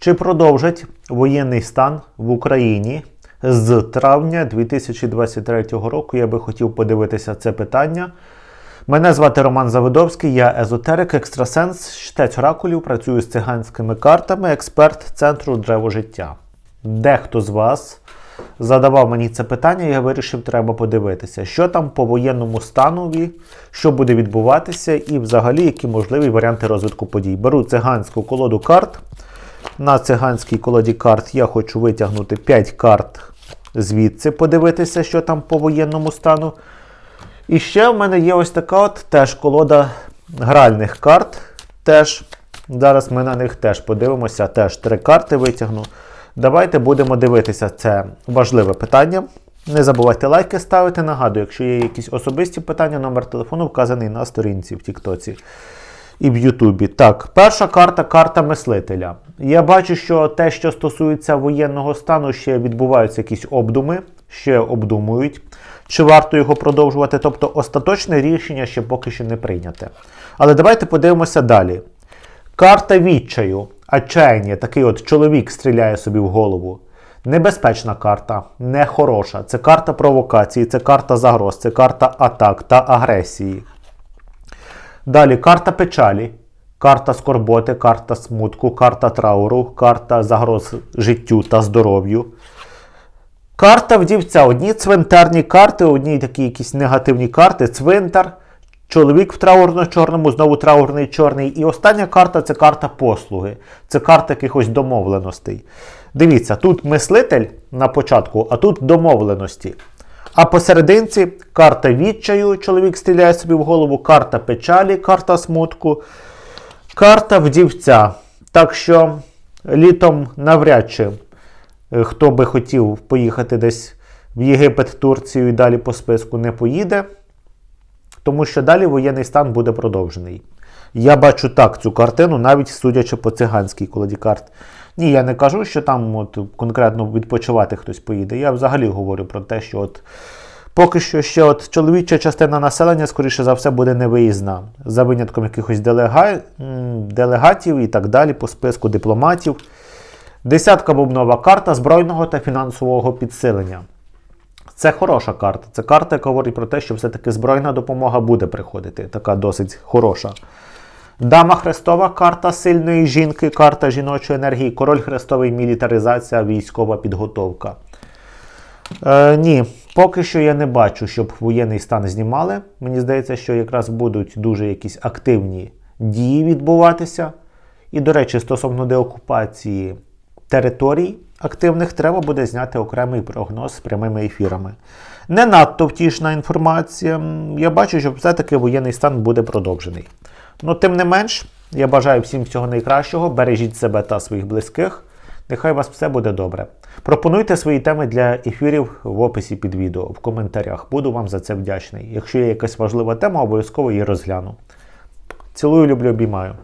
Чи продовжать воєнний стан в Україні з травня 2023 року? Я би хотів подивитися це питання. Мене звати Роман Заводовський, я езотерик, екстрасенс, чтець оракулів, працюю з циганськими картами, експерт центру Древо життя. Дехто з вас задавав мені це питання, я вирішив, треба подивитися, що там по воєнному станові, що буде відбуватися, і взагалі які можливі варіанти розвитку подій. Беру циганську колоду карт. На циганській колоді карт я хочу витягнути 5 карт звідси, подивитися, що там по воєнному стану. І ще в мене є ось така от теж колода гральних карт. Теж. Зараз ми на них теж подивимося, теж три карти витягну. Давайте будемо дивитися це важливе питання. Не забувайте лайки ставити. Нагадую, якщо є якісь особисті питання, номер телефону вказаний на сторінці в Тіктоці і в Ютубі. Так, перша карта карта мислителя. Я бачу, що те, що стосується воєнного стану, ще відбуваються якісь обдуми, ще обдумують, чи варто його продовжувати. Тобто остаточне рішення ще поки що не прийняте. Але давайте подивимося далі. Карта відчаю, отчаяння, такий от чоловік стріляє собі в голову. Небезпечна карта, нехороша. Це карта провокації, це карта загроз, це карта атак та агресії. Далі карта печалі, карта скорботи, карта смутку, карта трауру, карта загроз життю та здоров'ю. Карта вдівця. Одні цвинтарні карти, одні такі якісь негативні карти. Цвинтар, чоловік в траурно-чорному, знову траурний чорний. І остання карта це карта послуги. Це карта якихось домовленостей. Дивіться, тут мислитель на початку, а тут домовленості. А посерединці карта відчаю, чоловік стріляє собі в голову, карта печалі, карта смутку, карта вдівця. Так що літом навряд чи е, хто би хотів поїхати десь в Єгипет, Турцію і далі по списку не поїде, тому що далі воєнний стан буде продовжений. Я бачу так цю картину, навіть судячи по циганській колоді карт. Ні, я не кажу, що там от, конкретно відпочивати хтось поїде. Я взагалі говорю про те, що от поки що ще от чоловіча частина населення, скоріше за все, буде невиїзна, за винятком якихось делега... делегатів і так далі, по списку дипломатів. Десятка бубнова карта збройного та фінансового підсилення. Це хороша карта. Це карта, яка говорить про те, що все-таки збройна допомога буде приходити. Така досить хороша. Дама Хрестова карта сильної жінки, карта жіночої енергії, король Хрестовий мілітаризація, військова підготовка. Е, ні, поки що я не бачу, щоб воєнний стан знімали. Мені здається, що якраз будуть дуже якісь активні дії відбуватися. І, до речі, стосовно деокупації територій активних, треба буде зняти окремий прогноз з прямими ефірами. Не надто втішна інформація. Я бачу, що все-таки воєнний стан буде продовжений. Ну, тим не менш, я бажаю всім всього найкращого. Бережіть себе та своїх близьких. Нехай у вас все буде добре. Пропонуйте свої теми для ефірів в описі під відео, в коментарях. Буду вам за це вдячний. Якщо є якась важлива тема, обов'язково її розгляну. Цілую, люблю, обіймаю.